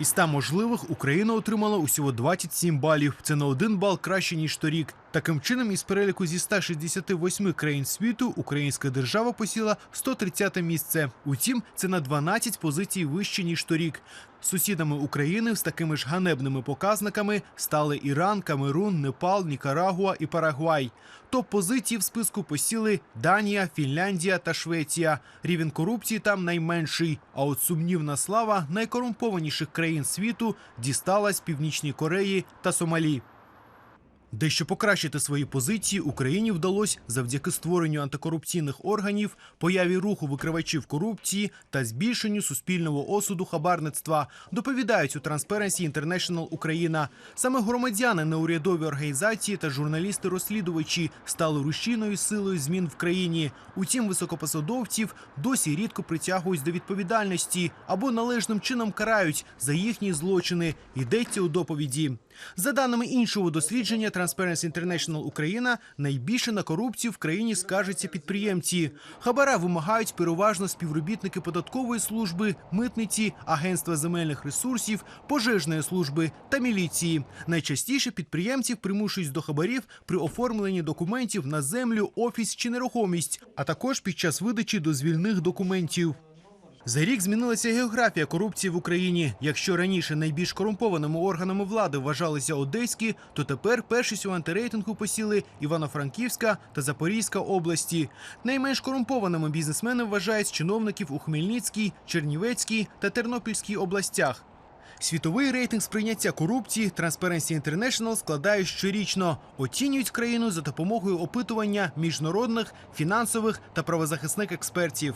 Із 100 можливих Україна отримала усього 27 балів. Це на один бал краще ніж торік. Таким чином, із переліку зі 168 країн світу українська держава посіла 130 місце. Утім, це на 12 позицій вище ніж торік. Сусідами України з такими ж ганебними показниками стали Іран, Камерун, Непал, Нікарагуа і Парагвай. Топ-позиції в списку посіли Данія, Фінляндія та Швеція. Рівень корупції там найменший. А от сумнівна слава найкорумпованіших країн світу дісталась Північній Кореї та Сомалі. Дещо покращити свої позиції Україні вдалося завдяки створенню антикорупційних органів, появі руху викривачів корупції та збільшенню суспільного осуду хабарництва. Доповідають у Transparency International Україна. Саме громадяни, неурядові організації та журналісти-розслідувачі стали рушійною силою змін в країні. Утім, високопосадовців досі рідко притягують до відповідальності або належним чином карають за їхні злочини. Йдеться у доповіді. За даними іншого дослідження Transparency International Україна, найбільше на корупцію в країні скаржаться підприємці. Хабара вимагають переважно співробітники податкової служби, митниці, агентства земельних ресурсів, пожежної служби та міліції. Найчастіше підприємців примушують до хабарів при оформленні документів на землю, офіс чи нерухомість, а також під час видачі дозвільних документів. За рік змінилася географія корупції в Україні. Якщо раніше найбільш корумпованими органами влади вважалися одеські, то тепер першість у антирейтингу посіли Івано-Франківська та Запорізька області. Найменш корумпованими бізнесмени вважають чиновників у Хмельницькій, Чернівецькій та Тернопільській областях. Світовий рейтинг сприйняття корупції Transparency International складає щорічно. Оцінюють країну за допомогою опитування міжнародних, фінансових та правозахисних експертів.